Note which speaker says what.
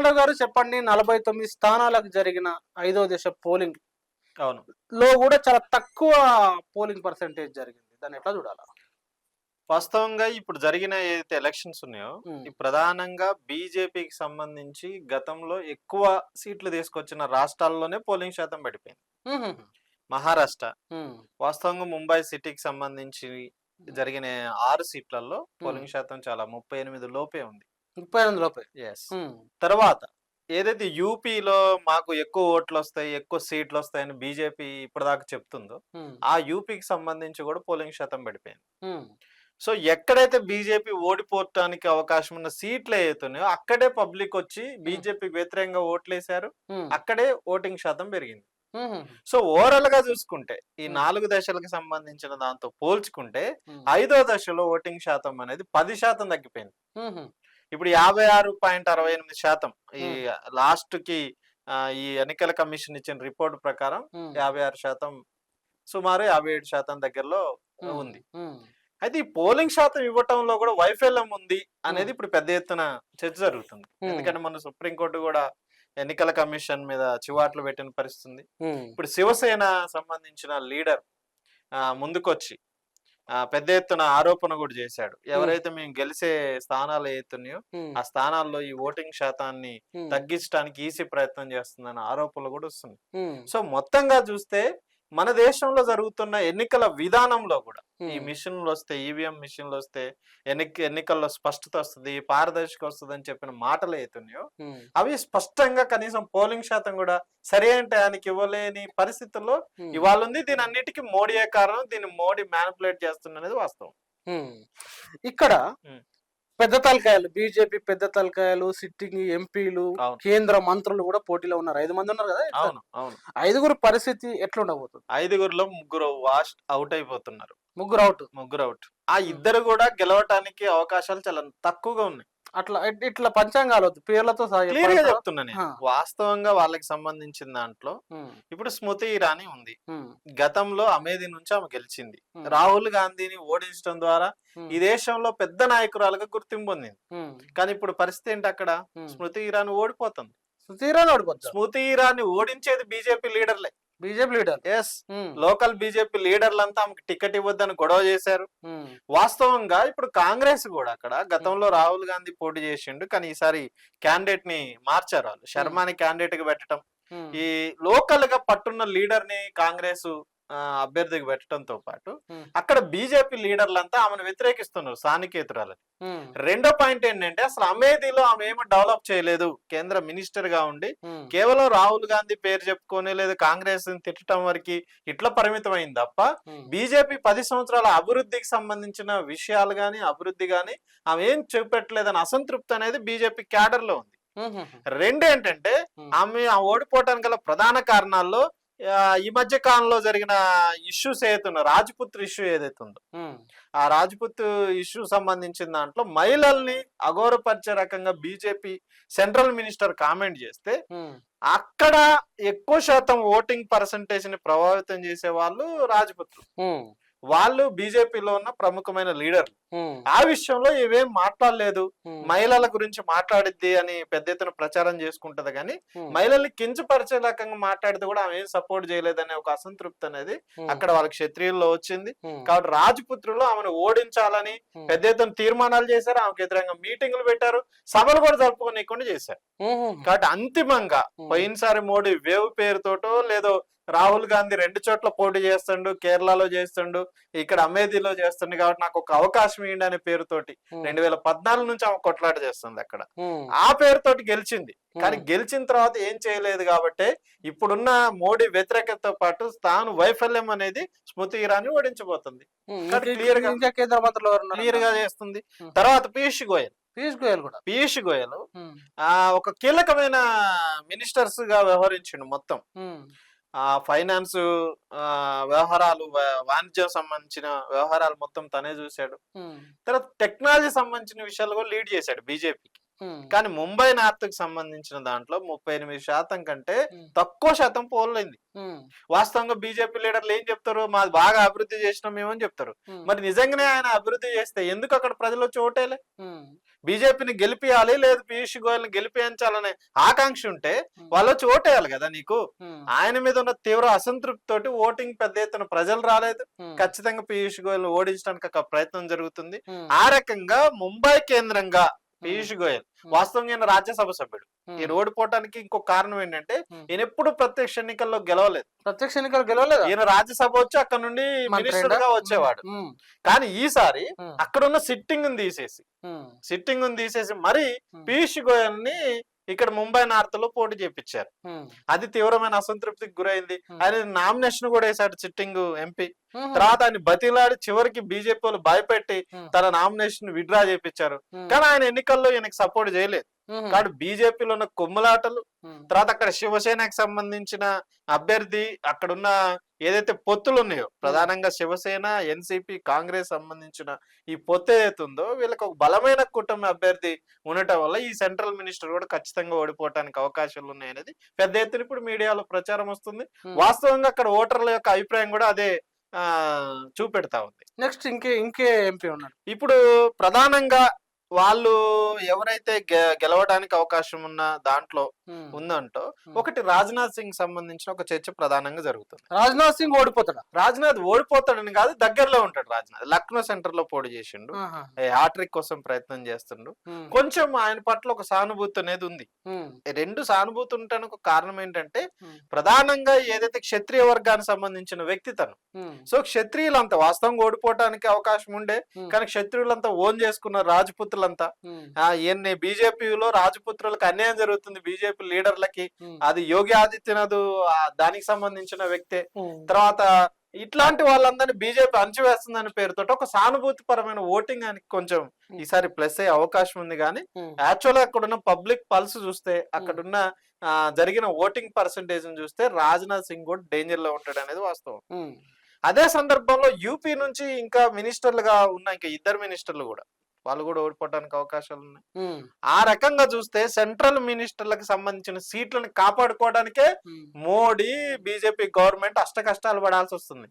Speaker 1: కిరణ్ రావు గారు చెప్పండి నలభై తొమ్మిది స్థానాలకు జరిగిన ఐదో దశ పోలింగ్
Speaker 2: అవును.
Speaker 1: లో కూడా చాలా తక్కువ పోలింగ్ పర్సెంటేజ్ జరిగింది. దాన్ని ఎట్లా చూడాలా?
Speaker 2: వాస్తవంగా ఇప్పుడు జరిగిన ఏదైతే ఎలక్షన్స్ ఉన్నాయో ప్రధానంగా బీజేపీకి సంబంధించి గతంలో ఎక్కువ సీట్లు తీసుకొచ్చిన రాష్ట్రాల్లోనే పోలింగ్ శాతం పడిపోయింది. మహారాష్ట్ర. వాస్తవంగా ముంబై సిటీకి సంబంధించి జరిగిన ఆరు సీట్లలో పోలింగ్ శాతం చాలా ముప్పై ఎనిమిది లోపే ఉంది.
Speaker 1: ముప్పై ఎనిమిది లోపే.
Speaker 2: ఎస్
Speaker 1: ఉమ్,
Speaker 2: తర్వాత ఏదైతే యూపీలో మాకు ఎక్కువ ఓట్లు వస్తాయి ఎక్కువ సీట్లు వస్తాయని బీజేపీ ఇప్పటిదాకా చెప్తుందో ఆ యూపీకి సంబంధించి కూడా పోలింగ్ శాతం పడిపోయింది. సో ఎక్కడైతే బీజేపీ ఓడిపోవటానికి అవకాశం ఉన్న సీట్లు ఏవైతున్నాయో అక్కడే పబ్లిక్ వచ్చి బీజేపీకి వ్యతిరేకంగా ఓట్లేశారు. అక్కడే ఓటింగ్ శాతం పెరిగింది. సో ఓవరాల్గా చూసుకుంటే ఈ. నాలుగు దశలకు సంబంధించిన దాంతో పోల్చుకుంటే ఐదో దశలో ఓటింగ్ శాతం అనేది పది శాతం తగ్గిపోయింది. ఇప్పుడు యాభై ఆరు పాయింట్ అరవై ఎనిమిది శాతం ఈ లాస్ట్కి ఈ ఎన్నికల కమిషన్ ఇచ్చిన రిపోర్ట్ ప్రకారం యాభై ఆరు శాతం సుమారు యాభై ఏడు శాతం దగ్గరలో ఉంది. అయితే ఈ పోలింగ్ శాతం ఇవ్వటంలో కూడా వైఫల్యం ఉంది అనేది ఇప్పుడు పెద్ద ఎత్తున చర్చ జరుగుతుంది. ఎందుకంటే మన సుప్రీంకోర్టు కూడా ఎన్నికల కమిషన్ మీద చివాట్లు పెట్టిన పరిస్థితి ఇప్పుడు శివసేన సంబంధించిన లీడర్ ముందుకొచ్చి పెద్ద ఎత్తున ఆరోపణ కూడా చేశాడు. ఎవరైతే మేము గెలిచే స్థానాలు ఏతున్నాయో ఆ స్థానాల్లో ఈ ఓటింగ్ శాతాన్ని తగ్గించడానికి ఈసీ ప్రయత్నం చేస్తుందన్న ఆరోపణలు కూడా వస్తున్నాయి. సో మొత్తంగా చూస్తే మన దేశంలో జరుగుతున్న ఎన్నికల విధానంలో కూడా ఈ మిషన్లు వస్తే ఈవీఎం మిషన్లు వస్తే ఎన్నిక ఎన్నికల్లో స్పష్టత వస్తుంది పారదర్శక వస్తుంది అని చెప్పిన మాటలు అవుతున్నాయో అవి స్పష్టంగా కనీసం పోలింగ్ శాతం కూడా సరైన టయానికి ఇవ్వలేని పరిస్థితుల్లో ఇవాళ ఉంది. దీని అన్నిటికీ మోడీయే కారణం? దీన్ని మోడీ మ్యానిపులేట్ చేస్తున్నది వాస్తవం.
Speaker 1: ఉమ్. ఇక్కడ. పెద్ద తలకాయలు బీజేపీ పెద్ద తలకాయలు సిట్టింగ్ ఎంపీలు. కేంద్ర మంత్రులు కూడా పోటీలో ఉన్నారు. ఐదు మంది ఉన్నారు కదా?
Speaker 2: అవును అవును.
Speaker 1: ఐదుగురు పరిస్థితి ఎట్లా ఉండబోతుంది
Speaker 2: ఐదుగురులో ముగ్గురు వాష్ అవుట్ అయిపోతున్నారు.
Speaker 1: ముగ్గురు అవుట్
Speaker 2: ముగ్గురు అవుట్ ఆ ఇద్దరు కూడా గెలవటానికి అవకాశాలు చాలా తక్కువగా ఉన్నాయి.
Speaker 1: అట్లా ఇట్- ఇట్లా పంచాంగాలు పేర్లతో
Speaker 2: క్లియర్గా
Speaker 1: చెప్పాలంటారా?
Speaker 2: చెప్తున్నా నేను.
Speaker 1: ఆ.
Speaker 2: వాస్తవంగా వాళ్ళకి సంబంధించిన దాంట్లో ఇప్పుడు స్మృతి ఇరానీ ఉంది. గతంలో అమేధి నుంచి ఆమె గెలిచింది. రాహుల్ గాంధీని ఓడించడం ద్వారా ఈ దేశంలో పెద్ద నాయకురాలుగా గుర్తింపు పొందింది. కానీ ఇప్పుడు పరిస్థితి ఏంటి అక్కడ. స్మృతి ఇరానీ ఓడిపోతుంది.
Speaker 1: తీరాని ఓడిపోద్దా?
Speaker 2: స్మృతి ఇరానీ ఓడించేది BJP లీడర్లే.
Speaker 1: BJP leader.
Speaker 2: Yes local BJP లీడర్లంతా ఆమెకు టికెట్ ఇవ్వద్దని గొడవ చేశారు.
Speaker 1: ఉమ్,
Speaker 2: వాస్తవంగా ఇప్పుడు కాంగ్రెస్ కూడా అక్కడ గతంలో రాహుల్ గాంధీ పోటీ చేసిండు కానీ ఈసారి క్యాండిడేట్ని మార్చారు వాళ్ళు. శర్మాని క్యాండిడేట్గా పెట్టడం. ఈ లోకల్గా పట్టున్న లీడర్ని కాంగ్రెస్ అభ్యర్థికి పెట్టడంతో పాటు అక్కడ బీజేపీ లీడర్లంతా ఆమెను వ్యతిరేకిస్తున్నారు స్థానికేతరాలు
Speaker 1: ఉమ్,
Speaker 2: రెండో పాయింట్ ఏంటంటే అసలు అమేధీలో ఆమె ఏమీ డెవలప్ చేయలేదు. కేంద్ర మినిస్టర్గా ఉండి కేవలం రాహుల్ గాంధీ పేరు చెప్పుకొని లేదా కాంగ్రెస్ని తిట్టడం వరకు ఇట్లా పరిమితమైంది తప్ప
Speaker 1: ఉమ్,
Speaker 2: బీజేపీ పది సంవత్సరాల అభివృద్ధికి సంబంధించిన విషయాలు గాని అభివృద్ధి గాని ఆమె ఏం చూపెట్టలేదని అసంతృప్తి అనేది బీజేపీ క్యాడర్లో ఉంది రెండు ఏంటంటే ఆమె ఆ ఓడిపోవటానికి గల ప్రధాన కారణాల్లో ఈ మధ్య కాలంలో జరిగిన ఇష్యూస్ ఏదైతే రాజ్పుత్ర ఇష్యూ ఏదైతే ఉందో ఆ రాజ్పుత్ ఇష్యూ సంబంధించిన దాంట్లో మహిళల్ని అగౌరవపరిచే రకంగా బీజేపీ సెంట్రల్ మినిస్టర్ కామెంట్ చేస్తే అక్కడ ఎక్కువ శాతం ఓటింగ్ పర్సంటేజ్ని ప్రభావితం చేసే వాళ్ళు రాజ్పుత్రులు వాళ్ళు బీజేపీలో ఉన్న ప్రముఖమైన లీడర్లు. ఆ విషయంలో ఇవేం మాట్లాడలేదు మహిళల గురించి మాట్లాడిద్ది అని పెద్ద ఎత్తున ప్రచారం చేసుకుంటది కానీ మహిళల్ని కించపరిచే రకంగా మాట్లాడితే కూడా ఆమె ఏం సపోర్ట్ చేయలేదనే ఒక అసంతృప్తి అనేది అక్కడ వాళ్ళకి క్షత్రియుల్లో వచ్చింది. కాబట్టి రాజపుత్రులు ఆమెను ఓడించాలని పెద్ద ఎత్తున తీర్మానాలు చేశారు. ఆమెకు వ్యతిరేకంగా మీటింగ్లు పెట్టారు. సభలు కూడా జరుపుకోనీయకుండా చేశారు. కాబట్టి అంతిమంగా పోయినసారి మోడీ వేవ్ పేరుతోటో లేదో రాహుల్ గాంధీ రెండు చోట్ల పోటీ చేస్తుండు కేరళలో చేస్తుండు ఇక్కడ అమేథీలో చేస్తుండు కాబట్టి నాకు ఒక అవకాశం ఇవ్వండి అనే పేరుతోటి రెండు వేల పద్నాలుగు నుంచి ఆమె కొట్లాట చేస్తుంది అక్కడ. ఆ పేరుతోటి గెలిచింది. కానీ గెలిచిన తర్వాత ఏం చేయలేదు కాబట్టి ఇప్పుడున్న మోడీ వ్యతిరేకతతో పాటు తాను వైఫల్యం అనేది స్మృతి ఇరానీ ఓడించబోతుంది. clear గా-? క్లియర్గా చేస్తుంది. తర్వాత పీయూష్ గోయల్.
Speaker 1: పీయూష్ గోయల్ కూడా.
Speaker 2: పీయూష్ గోయల్ ఆ ఒక కీలకమైన మినిస్టర్స్గా వ్యవహరించిండు మొత్తం. ఆ ఫైనాన్స్ వ్యవహారాలు వాణిజ్యం సంబంధించిన వ్యవహారాలు మొత్తం తనే చూశాడు. తర్వాత టెక్నాలజీ సంబంధించిన విషయాలు కూడా లీడ్ చేశాడు బీజేపీకి. కానీ ముంబై నార్త్కి సంబంధించిన దాంట్లో ముప్పై ఎనిమిది శాతం కంటే తక్కువ శాతం పోలైంది. వాస్తవంగా బీజేపీ లీడర్లు ఏం చెప్తారు? మాది బాగా అభివృద్ధి చేసినాం మేమని చెప్తారు. మరి నిజంగానే ఆయన అభివృద్ధి చేస్తే ఎందుకు అక్కడ ప్రజలు వచ్చి ఓటేలే
Speaker 1: ఉమ్,
Speaker 2: బీజేపీని గెలిపియాలి లేదు పీయూష్ గోయల్ని గెలిపించాలనే ఆకాంక్ష ఉంటే వాళ్ళు వచ్చి ఓటేయాలి కదా నీకు?
Speaker 1: ఉమ్,
Speaker 2: ఆయన మీద ఉన్న తీవ్ర అసంతృప్తి తోటి ఓటింగ్ పెద్ద ఎత్తున ప్రజలు రాలేదు.
Speaker 1: ఉమ్,
Speaker 2: ఖచ్చితంగా పీయూష్ గోయల్ ఓడించడానికి ఒక ప్రయత్నం జరుగుతుంది. ఆ రకంగా ముంబై కేంద్రంగా పీయూష్ గోయల్.
Speaker 1: ఉమ్,
Speaker 2: వాస్తవంగా ఈయన రాజ్యసభ సభ్యుడు. ఈయన ఓడిపోవడానికి ఇంకో కారణం ఏంటంటే. ఈయన ఎప్పుడు ప్రత్యక్ష ఎన్నికల్లో గెలవలేదు.
Speaker 1: ప్రత్యక్ష ఎన్నికలు గెలవలేదా?
Speaker 2: ఈయన రాజ్యసభ వచ్చి అక్కడ నుండి
Speaker 1: మినిస్టర్గా?
Speaker 2: వచ్చేవాడు. కానీ ఈసారి అక్కడ ఉన్న సిట్టింగ్ తీసేసి సిట్టింగ్ తీసేసి మరి పీయూష్ గోయల్ని ఇక్కడ ముంబై నార్త్లో పోటీ చేపించారు. అది తీవ్రమైన అసంతృప్తికి గురైంది. ఆయన నామినేషన్ కూడా వేశాడు సిట్టింగ్ ఎంపీ తర్వాత ఆయన బతిలాడి చివరికి బీజేపీ వాళ్ళు భయపెట్టి తన నామినేషన్ విడ్రా చేపించారు. కానీ ఆయన ఎన్నికల్లో ఈయనకి సపోర్ట్ చేయలేదు. కాబట్టి బీజేపీలో ఉన్న కొమ్ములాటలు తర్వాత అక్కడ శివసేనకి సంబంధించిన అభ్యర్థి అక్కడున్న ఏదైతే పొత్తులు ఉన్నాయో ప్రధానంగా శివసేన ఎన్సిపి కాంగ్రెస్ సంబంధించిన ఈ పొత్తు ఏదైతే ఉందో వీళ్ళకి ఒక బలమైన కూటమి అభ్యర్థి ఉండటం వల్ల ఈ సెంట్రల్ మినిస్టర్ కూడా ఖచ్చితంగా ఓడిపోవడానికి అవకాశాలు ఉన్నాయనేది పెద్ద ఎత్తున ఇప్పుడు మీడియాలో ప్రచారం వస్తుంది. వాస్తవంగా అక్కడ ఓటర్ల యొక్క అభిప్రాయం కూడా అదే చూపెడతా ఉంది.
Speaker 1: నెక్స్ట్ ఇంకే ఇంకే ఎంపీ ఉన్నాడు.
Speaker 2: ఇప్పుడు ప్రధానంగా వాళ్ళు ఎవరైతే గె- గెలవడానికి అవకాశం ఉన్న దాంట్లో ఉందంటో. ఒకటి రాజ్నాథ్ సింగ్ సంబంధించిన ఒక చర్చ ప్రధానంగా జరుగుతుంది.
Speaker 1: రాజ్నాథ్ సింగ్ ఓడిపోతాడా?
Speaker 2: రాజ్నాథ్ ఓడిపోతాడని కాదు దగ్గరలో ఉంటాడు రాజ్నాథ్. లక్నో సెంటర్లో పోటీ చేసిండు.
Speaker 1: ఆహా,
Speaker 2: హ్యాట్రిక్ కోసం ప్రయత్నం చేస్తుండు.
Speaker 1: ఉమ్,
Speaker 2: కొంచెం ఆయన పట్ల ఒక సానుభూతి అనేది ఉంది.
Speaker 1: ఉమ్,
Speaker 2: రెండు సానుభూతి ఉండటానికి ఒక కారణం ఏంటంటే ప్రధానంగా ఏదైతే క్షత్రియ వర్గానికి సంబంధించిన వ్యక్తి తను.
Speaker 1: ఉమ్,
Speaker 2: సో క్షత్రియులంతా వాస్తవంగా ఓడిపోవటానికి అవకాశం ఉండే కానీ క్షత్రియులంతా ఓన్ చేసుకున్న రాజపుత్రులంతా ఆ ఈయన్ని బీజేపీలో రాజపుత్రులకు అన్యాయం జరుగుతుంది. బీజేపీ లీడర్లకి. అది యోగి ఆదిత్యనాథ్ దానికి సంబంధించిన వ్యక్తే. తర్వాత ఇట్లాంటి వాళ్ళందరినీ బీజేపీ అణచివేస్తుందని పేరుతో ఒక సానుభూతి పరమైన ఓటింగ్ అని కొంచెం ఈసారి ప్లస్ అయ్యే అవకాశం ఉంది కానీ యాక్చువల్ అక్కడున్న పబ్లిక్ పల్స్ చూస్తే అక్కడున్న జరిగిన ఓటింగ్ పర్సంటేజ్ చూస్తే రాజ్నాథ్ సింగ్ కూడా డేంజర్లో ఉంటాడు అనేది వాస్తవం అదే సందర్భంలో యూపీ నుంచి ఇంకా మినిస్టర్లుగా ఉన్న ఇంకా ఇద్దరు మినిస్టర్లు కూడా. వాళ్ళు కూడా ఓడిపోవడానికి అవకాశాలు ఉన్నాయి. ఆ రకంగా చూస్తే సెంట్రల్ మినిస్టర్లకు సంబంధించిన సీట్లను కాపాడుకోవడానికే. మోడీ బీజేపీ గవర్నమెంట్ అష్ట కష్టాలు పడాల్సి వస్తుంది.